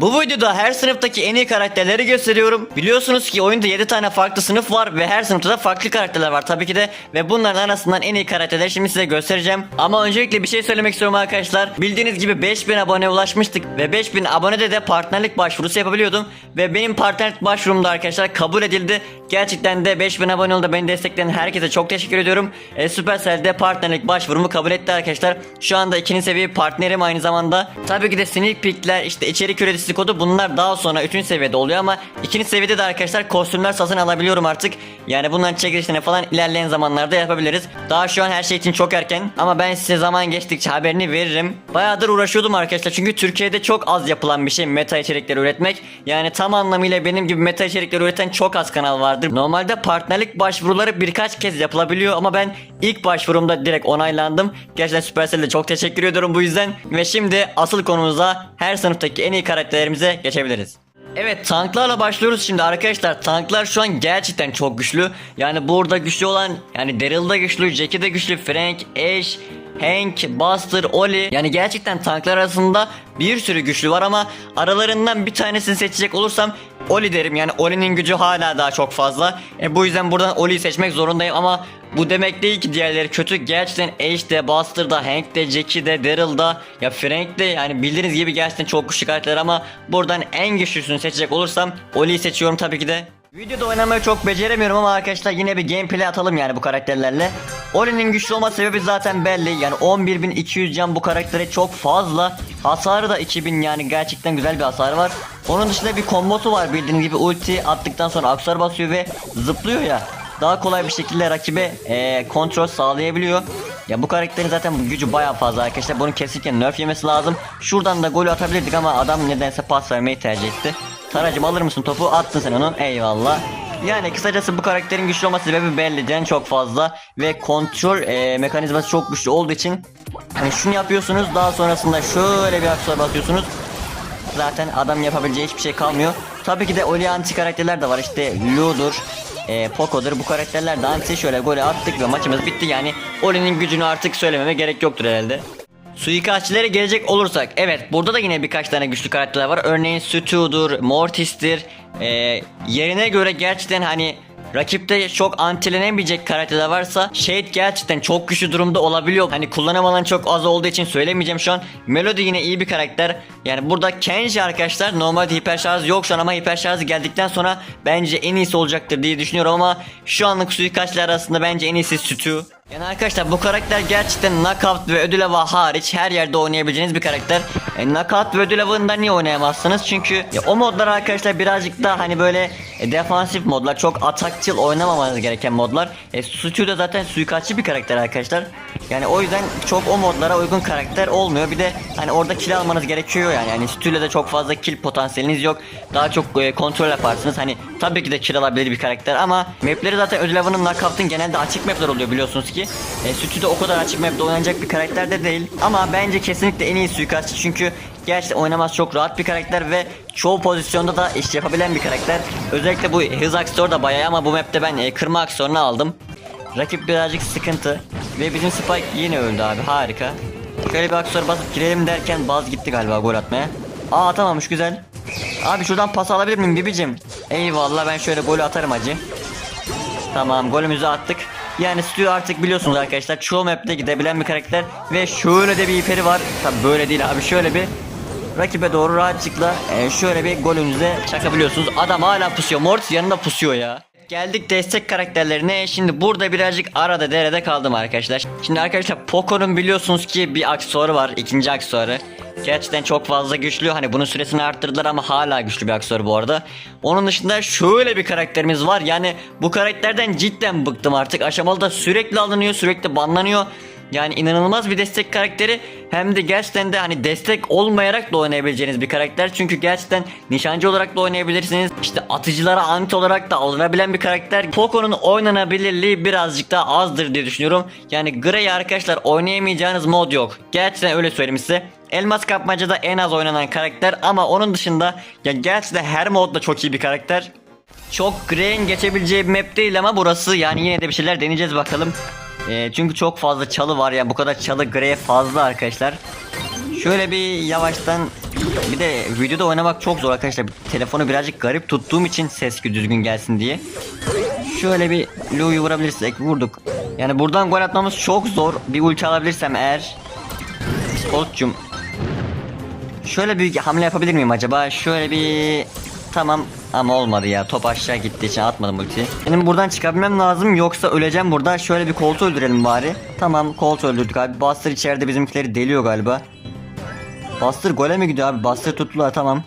Bu videoda her sınıftaki en iyi karakterleri gösteriyorum. Biliyorsunuz ki oyunda 7 tane farklı sınıf var ve her sınıfta da farklı karakterler var tabii ki de. Ve bunların arasından en iyi karakterleri şimdi size göstereceğim. Ama öncelikle bir şey söylemek istiyorum arkadaşlar. Bildiğiniz gibi 5000 abone ulaşmıştık ve 5000 abonede de partnerlik başvurusu yapabiliyordum. Ve benim partnerlik başvurum da arkadaşlar kabul edildi. Gerçekten de 5000 abone oldu beni destekleyen herkese çok teşekkür ediyorum. E, Supercell'de partnerlik başvurumu kabul etti arkadaşlar. Şu anda ikinci seviye partnerim aynı zamanda. Tabii ki de sneak peekler işte içerik üreticisi kodu bunlar daha sonra 3. seviyede oluyor ama ikinci seviyede de arkadaşlar kostümler satın alabiliyorum artık. Yani bunların çekilişlerini falan ilerleyen zamanlarda yapabiliriz. Daha şu an her şey için çok erken ama ben size zaman geçtikçe haberini veririm. Bayağıdır uğraşıyordum arkadaşlar çünkü Türkiye'de çok az yapılan bir şey meta içerikleri üretmek. Yani tam anlamıyla benim gibi meta içerikleri üreten çok az kanal vardır. Normalde partnerlik başvuruları birkaç kez yapılabiliyor ama ben ilk başvurumda direkt onaylandım. Gerçekten Supercell'e çok teşekkür ediyorum bu yüzden. Ve şimdi asıl konumuza her sınıftaki en iyi karakterlerimize geçebiliriz. Evet tanklarla başlıyoruz şimdi arkadaşlar. Tanklar şu an gerçekten çok güçlü. Yani burada güçlü olan yani Daryl da güçlü, Jackie de güçlü, Frank, Ash, Hank, Buster, Oli. Yani gerçekten tanklar arasında bir sürü güçlü var ama aralarından bir tanesini seçecek olursam Oli derim. Yani Oli'nin gücü hala daha çok fazla. E, bu yüzden buradan Oli'yi seçmek zorundayım ama bu demek değil ki diğerleri kötü. Gerçekten Ace de, Buster da, Hank de, Jackie de, Daryl da, ya Frank de yani bildiğiniz gibi gerçekten çok güçlü karakterler ama buradan en güçlüsünü seçecek olursam Oli'yi seçiyorum tabii ki de. Videoda oynamayı çok beceremiyorum ama arkadaşlar yine bir gameplay atalım yani bu karakterlerle. Oli'nin güçlü olma sebebi zaten belli. Yani 11.200 can bu karaktere çok fazla. Hasarı da 2000 yani gerçekten güzel bir hasarı var. Onun dışında bir kombosu var bildiğiniz gibi ulti attıktan sonra aksar basıyor ve zıplıyor ya. Daha kolay bir şekilde rakibe eee, kontrol sağlayabiliyor. Ya bu karakterin zaten gücü baya fazla arkadaşlar. Bunun kesinlikle nerf yemesi lazım. Şuradan da golü atabilirdik ama adam nedense pas vermeyi tercih etti. Taracım alır mısın topu? Attın sen onu. Eyvallah. Yani kısacası bu karakterin güçlü olma sebebi belli. Can çok fazla ve kontrol eee, mekanizması çok güçlü olduğu için hani şunu yapıyorsunuz daha sonrasında şöyle bir aksiyona basıyorsunuz. Zaten adam yapabileceği hiçbir şey kalmıyor. Tabii ki de Oli anti karakterler de var. İşte Lu'dur, e, Poco'dur. Bu karakterler de anti şöyle golü attık ve maçımız bitti. Yani Oli'nin gücünü artık söylememe gerek yoktur herhalde. Suikastçilere gelecek olursak evet burada da yine birkaç tane güçlü karakterler var. Örneğin Stu'dur, Mortis'tir. E, yerine göre gerçekten hani Rakipte çok antilenemeyecek karakterler varsa Shade gerçekten çok güçlü durumda olabiliyor. Hani kullanım alanı çok az olduğu için söylemeyeceğim şu an. Melody yine iyi bir karakter. Yani burada Kenji arkadaşlar normalde hiper şarj yok şu an ama hiper şarjı geldikten sonra bence en iyisi olacaktır diye düşünüyorum ama şu anlık suikastçiler arasında bence en iyisi Stu. Yani arkadaşlar bu karakter gerçekten knockout ve ödül avı hariç her yerde oynayabileceğiniz bir karakter. E, knockout ve ödül avında niye oynayamazsınız? Çünkü ya, o modlar arkadaşlar birazcık daha hani böyle e, defansif modlar. Çok atakçıl oynamamanız gereken modlar. E, Suçu da zaten suikastçı bir karakter arkadaşlar. Yani o yüzden çok o modlara uygun karakter olmuyor. Bir de hani orada kill almanız gerekiyor yani. Yani Suçu'yla da çok fazla kill potansiyeliniz yok. Daha çok e, kontrol yaparsınız. Hani tabii ki de kill alabilir bir karakter ama mapleri zaten ödül avının knockout'ın genelde açık mapler oluyor biliyorsunuz ki. E, Sütü de o kadar açık map'te oynanacak bir karakter de değil. Ama bence kesinlikle en iyi suikastçı çünkü gerçekten oynamaz çok rahat bir karakter ve çoğu pozisyonda da iş yapabilen bir karakter. Özellikle bu hız aksiyonu da bayağı ama bu map'te ben e, kırma aksiyonunu aldım. Rakip birazcık sıkıntı ve bizim Spike yine öldü abi harika. Şöyle bir aksiyona basıp girelim derken Baz gitti galiba gol atmaya. Aa atamamış güzel. Abi şuradan pas alabilir miyim bibicim? Eyvallah ben şöyle golü atarım acı. Tamam golümüzü attık. Yani Stu artık biliyorsunuz arkadaşlar çoğu map'te gidebilen bir karakter ve şöyle de bir hiperi var. Tabi böyle değil abi şöyle bir rakibe doğru rahatlıkla e, şöyle bir golünüze çakabiliyorsunuz. Adam hala pusuyor. Mortis yanında pusuyor ya. Geldik destek karakterlerine. Şimdi burada birazcık arada derede kaldım arkadaşlar. Şimdi arkadaşlar Poco'nun biliyorsunuz ki bir aksesuarı var. ikinci aksesuarı. Gerçekten çok fazla güçlü. Hani bunun süresini arttırdılar ama hala güçlü bir aksesuar bu arada. Onun dışında şöyle bir karakterimiz var. Yani bu karakterden cidden bıktım artık. Aşamalıda sürekli alınıyor, sürekli banlanıyor. Yani inanılmaz bir destek karakteri hem de gerçekten de hani destek olmayarak da oynayabileceğiniz bir karakter. Çünkü gerçekten nişancı olarak da oynayabilirsiniz. İşte atıcılara anti olarak da alınabilen bir karakter. Poco'nun oynanabilirliği birazcık daha azdır diye düşünüyorum. Yani Grey arkadaşlar oynayamayacağınız mod yok. Gerçekten öyle söyleyeyim size. Elmas kapmacada en az oynanan karakter ama onun dışında ya gerçekten her modda çok iyi bir karakter. Çok Grey'in geçebileceği bir map değil ama burası yani yine de bir şeyler deneyeceğiz bakalım. Ee, çünkü çok fazla çalı var yani bu kadar çalı Grey'e fazla arkadaşlar. Şöyle bir yavaştan Bir de videoda oynamak çok zor arkadaşlar. Telefonu birazcık garip tuttuğum için ses düzgün gelsin diye. Şöyle bir Lou'yu vurabilirsek vurduk. Yani buradan gol atmamız çok zor. Bir ulti alabilirsem eğer. Sportcum. Şöyle bir hamle yapabilir miyim acaba? Şöyle bir... Tamam ama olmadı ya. Top aşağı gittiği için atmadım ultiyi. Benim buradan çıkabilmem lazım yoksa öleceğim burada. Şöyle bir koltuğu öldürelim bari. Tamam Colt öldürdük abi. Buster içeride bizimkileri deliyor galiba. Buster gole mi gidiyor abi? Buster tuttular tamam.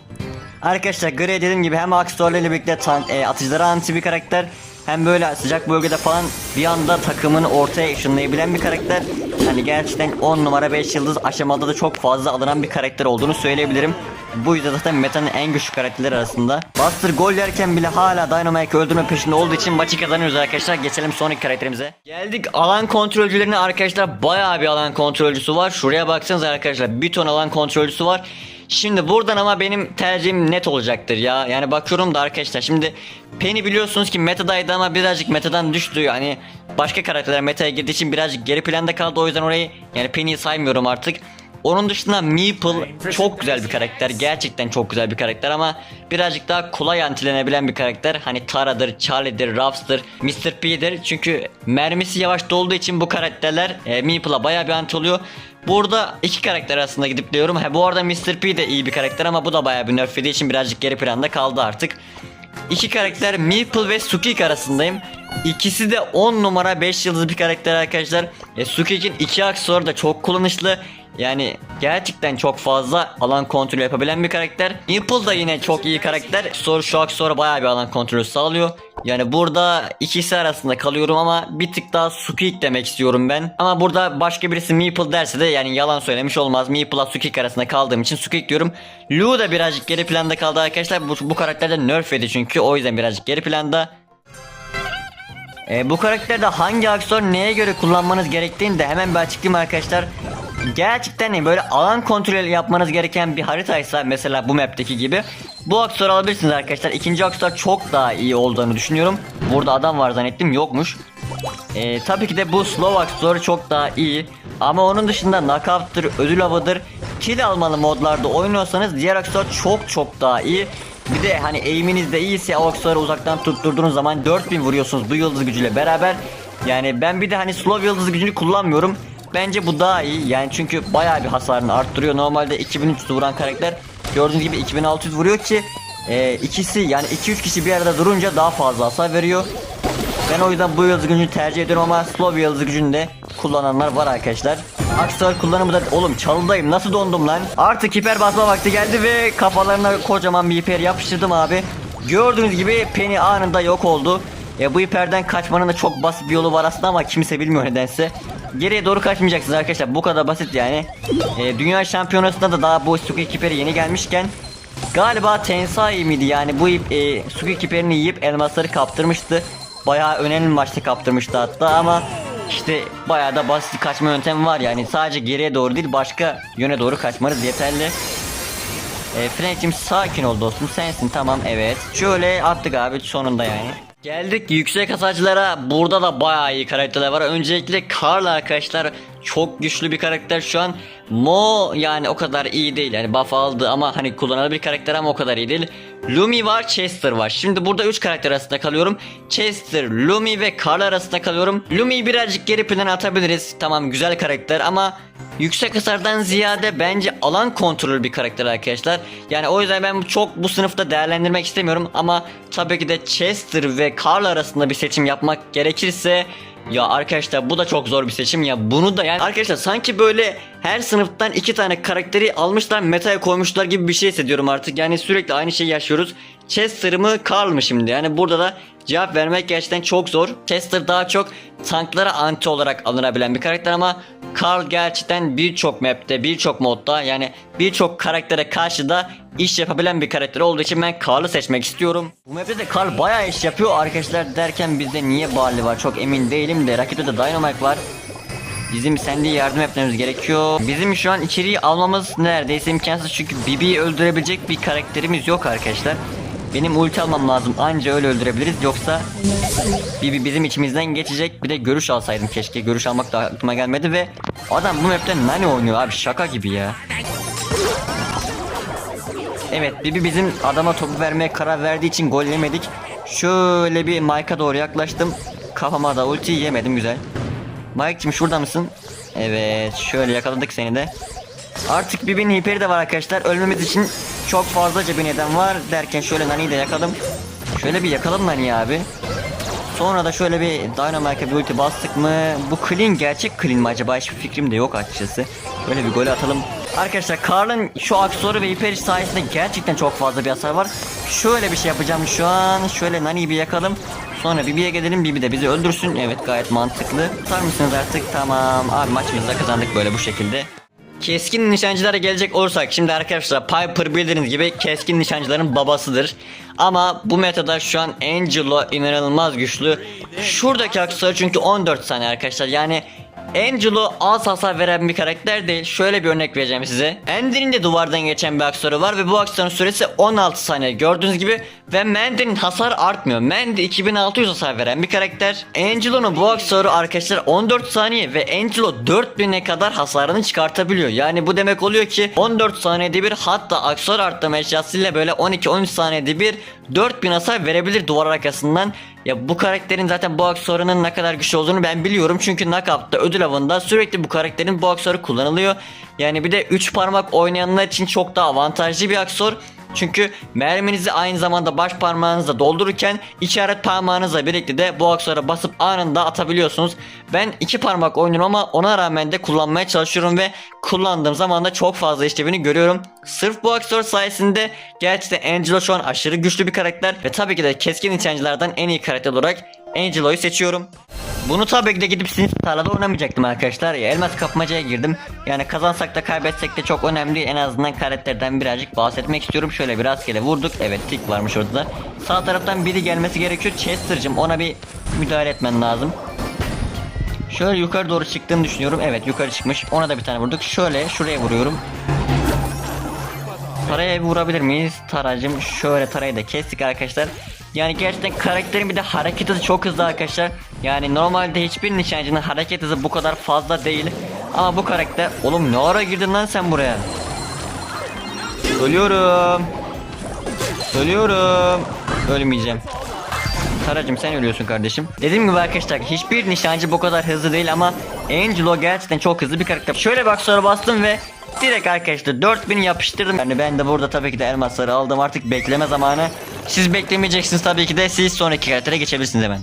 Arkadaşlar Gray dediğim gibi hem Axtor'la ile birlikte tank, e, atıcılara anti bir karakter hem böyle sıcak bölgede falan bir anda takımını ortaya ışınlayabilen bir karakter. Hani gerçekten 10 numara 5 yıldız aşamada da çok fazla alınan bir karakter olduğunu söyleyebilirim. Bu yüzden zaten metanın en güçlü karakterleri arasında. Buster gol yerken bile hala Dynamite öldürme peşinde olduğu için maçı kazanıyoruz arkadaşlar. Geçelim sonraki karakterimize. Geldik alan kontrolcülerine arkadaşlar. Bayağı bir alan kontrolcüsü var. Şuraya baksanız arkadaşlar bir ton alan kontrolcüsü var. Şimdi buradan ama benim tercihim net olacaktır ya. Yani bakıyorum da arkadaşlar şimdi Penny biliyorsunuz ki metadaydı ama birazcık metadan düştü. Yani başka karakterler metaya girdiği için birazcık geri planda kaldı. O yüzden orayı yani Penny'yi saymıyorum artık. Onun dışında Meeple çok güzel bir karakter. Gerçekten çok güzel bir karakter ama birazcık daha kolay antilenebilen bir karakter. Hani Tara'dır, Charlie'dir, Ruffs'dır, Mr. P'dir. Çünkü mermisi yavaş dolduğu için bu karakterler e, Meeple'a bayağı bir anti oluyor. Burada iki karakter arasında gidip diyorum. Ha, bu arada Mr. P de iyi bir karakter ama bu da bayağı bir nerf yediği için birazcık geri planda kaldı artık. İki karakter Meeple ve Sukik arasındayım. İkisi de 10 numara 5 yıldız bir karakter arkadaşlar. E, Sukik'in iki aksesuarı da çok kullanışlı. Yani gerçekten çok fazla alan kontrolü yapabilen bir karakter. Meeple da yine çok iyi karakter. Soru şu aksesuarı bayağı bir alan kontrolü sağlıyor. Yani burada ikisi arasında kalıyorum ama bir tık daha Sukik demek istiyorum ben. Ama burada başka birisi Meeple derse de yani yalan söylemiş olmaz. Meeple'la Sukik arasında kaldığım için Sukik diyorum. Lu da birazcık geri planda kaldı arkadaşlar. Bu, bu karakterde nerf yedi çünkü o yüzden birazcık geri planda. E, bu karakterde hangi aksesuar neye göre kullanmanız gerektiğini de hemen bir açıklayayım arkadaşlar. Gerçekten böyle alan kontrolü yapmanız gereken bir haritaysa mesela bu map'teki gibi bu aksesuarı alabilirsiniz arkadaşlar. İkinci aksesuar çok daha iyi olduğunu düşünüyorum. Burada adam var zannettim yokmuş. E, tabii ki de bu slow aksesuarı çok daha iyi. Ama onun dışında knockout'tır, ödül avıdır, kill almalı modlarda oynuyorsanız diğer aksesuar çok çok daha iyi. Bir de hani aim'iniz de iyiyse o aksesuarı uzaktan tutturduğunuz zaman 4000 vuruyorsunuz bu yıldız gücüyle beraber. Yani ben bir de hani slow yıldız gücünü kullanmıyorum. Bence bu daha iyi yani çünkü bayağı bir hasarını arttırıyor. Normalde 2300 vuran karakter gördüğünüz gibi 2600 vuruyor ki e, ikisi yani 2-3 kişi bir arada durunca daha fazla hasar veriyor. Ben o yüzden bu yıldız gücünü tercih ediyorum ama slow yıldız gücünü de kullananlar var arkadaşlar. Aksesuar kullanımı da oğlum çalıdayım nasıl dondum lan. Artık hiper basma vakti geldi ve kafalarına kocaman bir hiper yapıştırdım abi. Gördüğünüz gibi Penny anında yok oldu. E, bu hiperden kaçmanın da çok basit bir yolu var aslında ama kimse bilmiyor nedense. Geriye doğru kaçmayacaksınız arkadaşlar bu kadar basit yani. E, Dünya şampiyonasında da daha bu Suki hiperi yeni gelmişken Galiba Tensai miydi yani bu e, Suki kiperini yiyip elmasları kaptırmıştı. Bayağı önemli maçta kaptırmıştı hatta ama işte bayağı da basit kaçma yöntemi var yani sadece geriye doğru değil başka yöne doğru kaçmanız yeterli. E, Frank'cim sakin ol dostum sensin tamam evet. Şöyle attık abi sonunda yani. Geldik yüksek hasarcılara. Burada da bayağı iyi karakterler var. Öncelikle Carl arkadaşlar çok güçlü bir karakter şu an. Mo yani o kadar iyi değil. Yani buff aldı ama hani kullanılabilir bir karakter ama o kadar iyi değil. Lumi var, Chester var. Şimdi burada 3 karakter arasında kalıyorum. Chester, Lumi ve Carl arasında kalıyorum. Lumi'yi birazcık geri plana atabiliriz. Tamam güzel karakter ama yüksek hasardan ziyade bence alan kontrolü bir karakter arkadaşlar. Yani o yüzden ben çok bu sınıfta değerlendirmek istemiyorum ama tabii ki de Chester ve Carl arasında bir seçim yapmak gerekirse ya arkadaşlar bu da çok zor bir seçim ya bunu da yani arkadaşlar sanki böyle her sınıftan iki tane karakteri almışlar metaya koymuşlar gibi bir şey hissediyorum artık yani sürekli aynı şeyi yaşıyoruz. Chester mı Carl mı şimdi yani burada da cevap vermek gerçekten çok zor. Chester daha çok tanklara anti olarak alınabilen bir karakter ama Carl gerçekten birçok map'te birçok modda yani birçok karaktere karşı da iş yapabilen bir karakter olduğu için ben Carl'ı seçmek istiyorum. Bu map'te de Carl bayağı iş yapıyor arkadaşlar derken bizde niye Barley var çok emin değilim de rakipte de Dynamite var. Bizim Sandy'ye yardım etmemiz gerekiyor. Bizim şu an içeriği almamız neredeyse imkansız çünkü Bibi'yi öldürebilecek bir karakterimiz yok arkadaşlar. Benim ulti almam lazım anca öyle öldürebiliriz yoksa Bibi bizim içimizden geçecek bir de görüş alsaydım keşke görüş almak da aklıma gelmedi ve adam bu map'te Nani oynuyor abi şaka gibi ya. Evet Bibi bizim adama topu vermeye karar verdiği için gol yemedik. Şöyle bir Mike'a doğru yaklaştım. Kafama da ulti yemedim güzel. Mike'cim şurada mısın? Evet şöyle yakaladık seni de. Artık Bibi'nin hiperi de var arkadaşlar. Ölmemiz için çok fazlaca bir neden var derken şöyle Nani'yi de yakaladım. Şöyle bir yakalım Nani'yi abi. Sonra da şöyle bir Dynamite'a bir ulti bastık mı? Bu clean gerçek clean mi acaba? Hiçbir fikrim de yok açıkçası. Böyle bir gol atalım. Arkadaşlar Karl'ın şu aksesuarı ve hiperi sayesinde gerçekten çok fazla bir hasar var. Şöyle bir şey yapacağım şu an. Şöyle Nani'yi bir yakalım. Sonra Bibi'ye gelelim. Bibi de bizi öldürsün. Evet gayet mantıklı. Tutar mısınız artık? Tamam. Abi maçımızı da kazandık böyle bu şekilde. Keskin nişancılara gelecek olursak şimdi arkadaşlar Piper bildiğiniz gibi keskin nişancıların babasıdır. Ama bu metada şu an Angelo inanılmaz güçlü. Şuradaki aksesuarı çünkü 14 saniye arkadaşlar yani Angelo az hasar veren bir karakter değil. Şöyle bir örnek vereceğim size. Ender'in de duvardan geçen bir aksesuarı var ve bu aksesuarın süresi 16 saniye gördüğünüz gibi ve Mandy'nin hasar artmıyor. Mandy 2600 hasar veren bir karakter. Angelo'nun bu aksesuarı arkadaşlar 14 saniye ve Angelo 4000'e kadar hasarını çıkartabiliyor. Yani bu demek oluyor ki 14 saniyede bir hatta aksesuar arttırma eşyasıyla böyle 12-13 saniyede bir 4000 hasar verebilir duvar arkasından. Ya bu karakterin zaten bu aksesuarının ne kadar güçlü olduğunu ben biliyorum. Çünkü knockout'ta ödül avında sürekli bu karakterin bu aksesuarı kullanılıyor. Yani bir de 3 parmak oynayanlar için çok daha avantajlı bir aksesuar. Çünkü merminizi aynı zamanda baş parmağınızla doldururken işaret parmağınızla birlikte de bu aksesuara basıp anında atabiliyorsunuz. Ben iki parmak oynuyorum ama ona rağmen de kullanmaya çalışıyorum ve kullandığım zaman da çok fazla işlevini görüyorum. Sırf bu aksesuar sayesinde gerçekten Angelo şu an aşırı güçlü bir karakter ve tabii ki de keskin nişancılardan en iyi karakter olarak Angelo'yu seçiyorum. Bunu tabii ki de gidip Sims tarlada oynamayacaktım arkadaşlar. Ya, elmas kapmacaya girdim. Yani kazansak da kaybetsek de çok önemli değil. En azından karakterden birazcık bahsetmek istiyorum. Şöyle bir rastgele vurduk. Evet tik varmış orada da. Sağ taraftan biri gelmesi gerekiyor. Chester'cım ona bir müdahale etmen lazım. Şöyle yukarı doğru çıktığını düşünüyorum. Evet yukarı çıkmış. Ona da bir tane vurduk. Şöyle şuraya vuruyorum. Taraya vurabilir miyiz? Taracım şöyle tarayı da kestik arkadaşlar. Yani gerçekten karakterin bir de hareket hızı çok hızlı arkadaşlar. Yani normalde hiçbir nişancının hareket hızı bu kadar fazla değil. Ama bu karakter... Oğlum ne ara girdin lan sen buraya? Ölüyorum. Ölüyorum. Ölmeyeceğim. Taracım sen ölüyorsun kardeşim. Dediğim gibi arkadaşlar hiçbir nişancı bu kadar hızlı değil ama Angelo gerçekten çok hızlı bir karakter. Şöyle bak sonra bastım ve direkt arkadaşlar 4000 yapıştırdım. Yani ben de burada tabii ki de elmasları aldım artık bekleme zamanı. Siz beklemeyeceksiniz tabii ki de siz sonraki karaktere geçebilirsiniz hemen.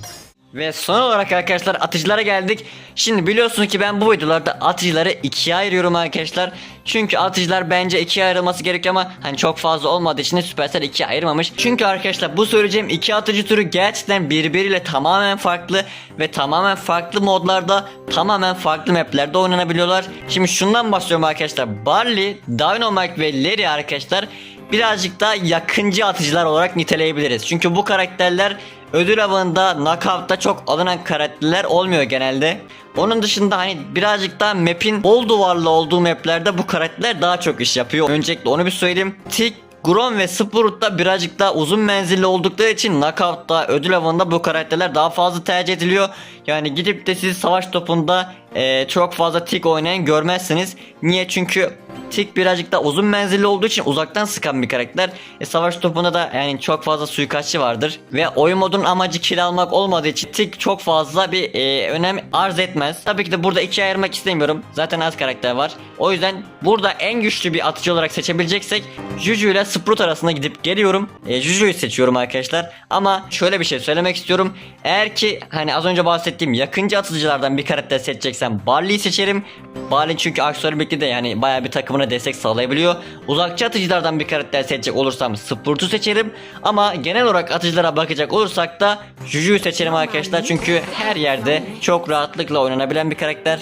Ve son olarak arkadaşlar atıcılara geldik. Şimdi biliyorsunuz ki ben bu videolarda atıcıları ikiye ayırıyorum arkadaşlar. Çünkü atıcılar bence ikiye ayrılması gerekiyor ama hani çok fazla olmadığı için Supercell ikiye ayırmamış. Çünkü arkadaşlar bu söyleyeceğim iki atıcı türü gerçekten birbiriyle tamamen farklı ve tamamen farklı modlarda tamamen farklı maplerde oynanabiliyorlar. Şimdi şundan bahsediyorum arkadaşlar. Barley, Dynamite ve Larry arkadaşlar birazcık daha yakıncı atıcılar olarak niteleyebiliriz. Çünkü bu karakterler ödül avında, knockout'ta çok alınan karakterler olmuyor genelde. Onun dışında hani birazcık daha map'in bol duvarlı olduğu maplerde bu karakterler daha çok iş yapıyor. Öncelikle onu bir söyleyeyim. Tick Grom ve Sprout'ta birazcık daha uzun menzilli oldukları için Knockout'ta ödül avında bu karakterler daha fazla tercih ediliyor. Yani gidip de siz savaş topunda eee, çok fazla tik oynayan görmezsiniz. Niye? Çünkü Tik birazcık daha uzun menzilli olduğu için uzaktan sıkan bir karakter. E, savaş topunda da yani çok fazla suikastçı vardır. Ve oyun modunun amacı kill almak olmadığı için Tik çok fazla bir e, önem arz etmez. Tabii ki de burada ikiye ayırmak istemiyorum. Zaten az karakter var. O yüzden burada en güçlü bir atıcı olarak seçebileceksek Juju ile Sprout arasında gidip geliyorum. E, Juju'yu seçiyorum arkadaşlar. Ama şöyle bir şey söylemek istiyorum. Eğer ki hani az önce bahsettiğim yakıncı atıcılardan bir karakter seçeceksem Barley'i seçerim. Barley çünkü aksesuarı birlikte de yani bayağı bir takımına destek sağlayabiliyor. Uzakçı atıcılardan bir karakter seçecek olursam Sprout'u seçerim. Ama genel olarak atıcılara bakacak olursak da Juju'yu seçerim arkadaşlar. Çünkü her yerde çok rahatlıkla oynanabilen bir karakter.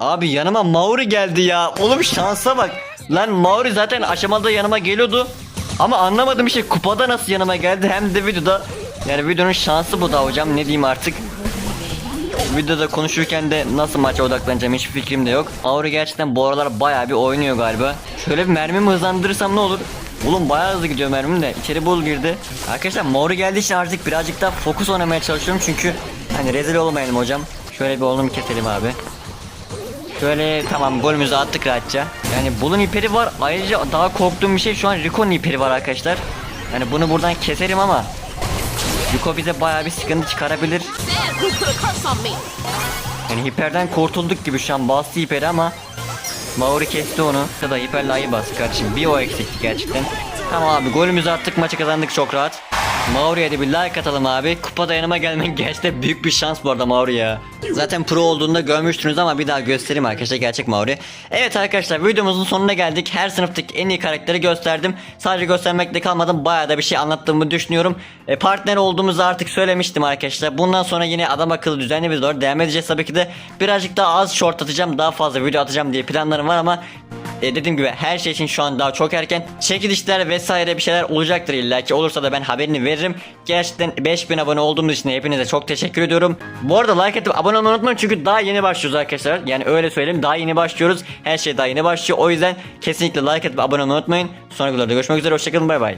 Abi yanıma Mauri geldi ya. Oğlum şansa bak. Lan Mauri zaten aşamada yanıma geliyordu. Ama anlamadım işte kupada nasıl yanıma geldi hem de videoda. Yani videonun şansı bu da hocam ne diyeyim artık. Videoda konuşurken de nasıl maça odaklanacağım hiçbir fikrim de yok. Mauri gerçekten bu aralar bayağı bir oynuyor galiba. Şöyle bir mermimi hızlandırırsam ne olur? Oğlum bayağı hızlı gidiyor mermim de içeri bul girdi. Arkadaşlar Mauri geldiği için artık birazcık daha fokus oynamaya çalışıyorum çünkü hani rezil olmayalım hocam. Şöyle bir oğlum keselim abi. Şöyle tamam golümüzü attık rahatça. Yani bunun hiperi var. Ayrıca daha korktuğum bir şey şu an Rico'nun hiperi var arkadaşlar. Yani bunu buradan keserim ama Rico bize bayağı bir sıkıntı çıkarabilir. Yani hiperden kurtulduk gibi şu an bastı hiperi ama Maori kesti onu. Ya da hiperle ayı bastı kardeşim. Bir o eksikti gerçekten. Tamam abi golümüzü attık maçı kazandık çok rahat. Maori'ye de bir like atalım abi. Kupa dayanıma gelmek gerçekten büyük bir şans bu arada Maori ya. Zaten pro olduğunda görmüştünüz ama bir daha göstereyim arkadaşlar gerçek Maori. Evet arkadaşlar videomuzun sonuna geldik. Her sınıftaki en iyi karakteri gösterdim. Sadece göstermekle kalmadım. Bayağı da bir şey anlattığımı düşünüyorum. E, partner olduğumuzu artık söylemiştim arkadaşlar. Bundan sonra yine adam akıllı düzenli bir doğru devam edeceğiz tabii ki de. Birazcık daha az short atacağım. Daha fazla video atacağım diye planlarım var ama e, dediğim gibi her şey için şu an daha çok erken. Çekilişler vesaire bir şeyler olacaktır illa ki. Olursa da ben haberini veririm. Gerçekten 5000 abone olduğumuz için hepinize çok teşekkür ediyorum. Bu arada like atıp abone olmayı unutmayın çünkü daha yeni başlıyoruz arkadaşlar. Yani öyle söyleyeyim daha yeni başlıyoruz. Her şey daha yeni başlıyor. O yüzden kesinlikle like atıp abone olmayı unutmayın. Sonraki videoda görüşmek üzere. Hoşçakalın bay bay.